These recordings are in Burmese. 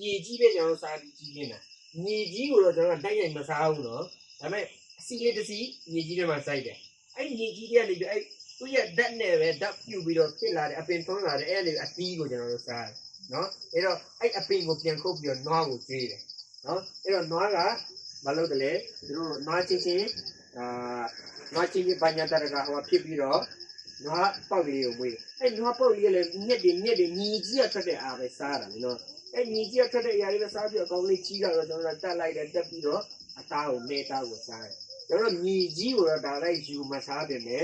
မြေကြီးပဲကျွန်တော်တို့စားပြီးကြီးနေတာမြေကြီးကိုတော့ကျွန်တော်တို့တိုက်ရိုက်မစားဘူးနော်ဒါပေမဲ့အစီလေးတစ်စီမြေကြီးထဲမှာစိုက်တယ်အဲ့ဒီမြေကြီးတွေကနေပြီးအဲ့သူ့ရဲ့ဓာတ်နဲ့ပဲဓာတ်ပြုတ်ပြီးတော့ဖြစ်လာတဲ့အပင်သွန်းလာတဲ့အဲ့ဒီအသီးကိုကျွန်တော်တို့စားတယ်နော်အဲ့တော့အဲ့အပင်ကိုပြန်ခုတ်ပြီးတော့နွားကိုကျွေးတယ်နော်အဲ့တော့နွားကမလုပ်တယ်လေသူတို့နွားချင်းချင်းအာနွားချင်းချင်းပညာတရကဟိုဖြစ်ပြီးတော့ နွားပေါက်လေးကိုမွေးအဲ့နွားပေါက်လေးကလည်းညက်တွေညက်တွေညီကြီးကထွက်တဲ့အားပဲစားတာလေနော်အဲ့ညီကြီးကထွက်တဲ့အရာလေးပဲစားပြီးတော့အကောင်လေးကြီးလာတော့ကျွန်တော်တို့တက်လိုက်တယ်တက်ပြီးတော့အသားကိုမဲသားကိုစားတယ်ကျွန်တော်ညီကြီးကိုတော့ဒါလိုက်ယူမစားတယ်လေ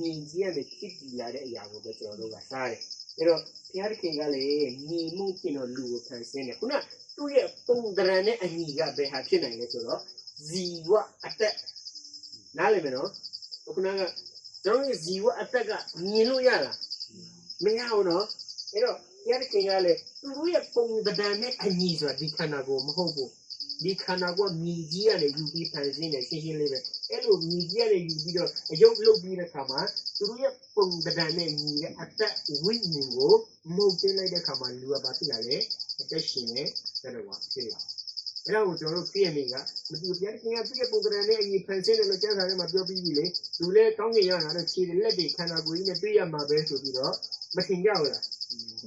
ညီကြီးကလည်းဖြစ်ကြည့်လာတဲ့အရာကိုပဲကျွန်တော်တို့ကစားတယ်အဲ့တော့ဘုရားခင်ကလည်းညီမှုဖြစ်တော့လူကိုဖန်ဆင်းတယ်ခုနသူ့ရဲ့ပုံဒရံနဲ့အညီကဘယ်ဟာဖြစ်နိုင်လဲဆိုတော့ဇီဝအသက်နားလည်မယ်နော်ခုနက ကျွန်တော်ရဲ့ဇီဝအသက်ကမြင်လို့ရလားမရဘူးနော်အဲ့တော့ရတဲ့ခင်ကလည်းသူတို့ရဲ့ပုံသဏ္ဍာန်နဲ့အညီဆိုတာဒီခန္ဓာကိုယ်မဟုတ်ဘူးဒီခန္ဓာကိုယ်မြည်ကြီးကနေယူပြီးဖန်ဆင်းတယ်ရှင်းရှင်းလေးပဲအဲ့လိုမြည်ကြီးကနေယူပြီးတော့အယုတ်လုပ်ပြီးတဲ့ခါမှာသူတို့ရဲ့ပုံသဏ္ဍာန်နဲ့ညီတဲ့အသက်ဝိညာဉ်ကိုမှုတ်တင်လိုက်တဲ့ခါမှာလူကဘာဖြစ်လာလဲအသက်ရှင်နေတယ်တော့ဖြစ်လာ အဲ့ဒါကိုကျွန်တော်တို့သိရနေကမတူပြတဲ့ခင်ကသူ့ရဲ့ပုံသဏ္ဍာန်နဲ့အညီဖန်ဆင်းတယ်လို့ကျမ်းစာထဲမှာပြောပြီးပြီလေလူလဲကောင်းကင်ရတာတော့ခြေတွေလက်တွေခန္ဓာကိုယ်ကြီးနဲ့တွေ့ရမှာပဲဆိုပြီးတော့မထင်ကြဘူးလား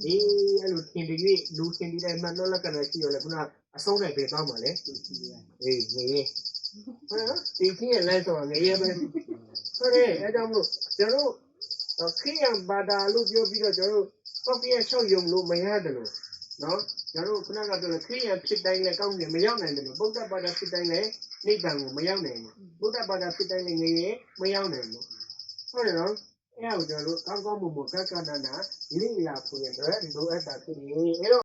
ဒီအဲ့လိုထင်ပြီးလူထင်ပြီးတဲ့မှန်တော့လက္ခဏာရှိရလဲခုနအဆုံးနဲ့ပဲသွားမှာလေအေးငရေဟုတ်နော်ဒီကြီးရဲ့လမ်းဆောင်ငရေပဲဟုတ်တယ်အဲကြောင့်မို့ကျွန်တော်တို့ခရိယံဘာသာလို့ပြောပြီးတော့ကျွန်တော်တို့ပောက်ပြည့်ချုပ်ယုံလို့မရတယ်လို့ နော်ကျွန်တော်တို့ခုနကပြောခရိယံဖြစ်တိုင်းလည်းကောင်းကင်မရောက်နိုင်တယ်လို့ဗုဒ္ဓဘာသာဖြစ်တိုင်းလည်းနိဗ္ဗာန်ကိုမရောက်နိုင်ဘူးဗုဒ္ဓဘာသာဖြစ်တိုင်းလည်းငရေမရောက်နိုင်ဘူးဟုတ်တယ်နော်အဲ့ဒါကိုကျွန်တော်တို့ကောင်းကောင်းမွန်မွန်ကက်ကနနာလိလာဖွင့်ရတဲ့လိုအပ်တာဖြစ်နေအဲ့တော့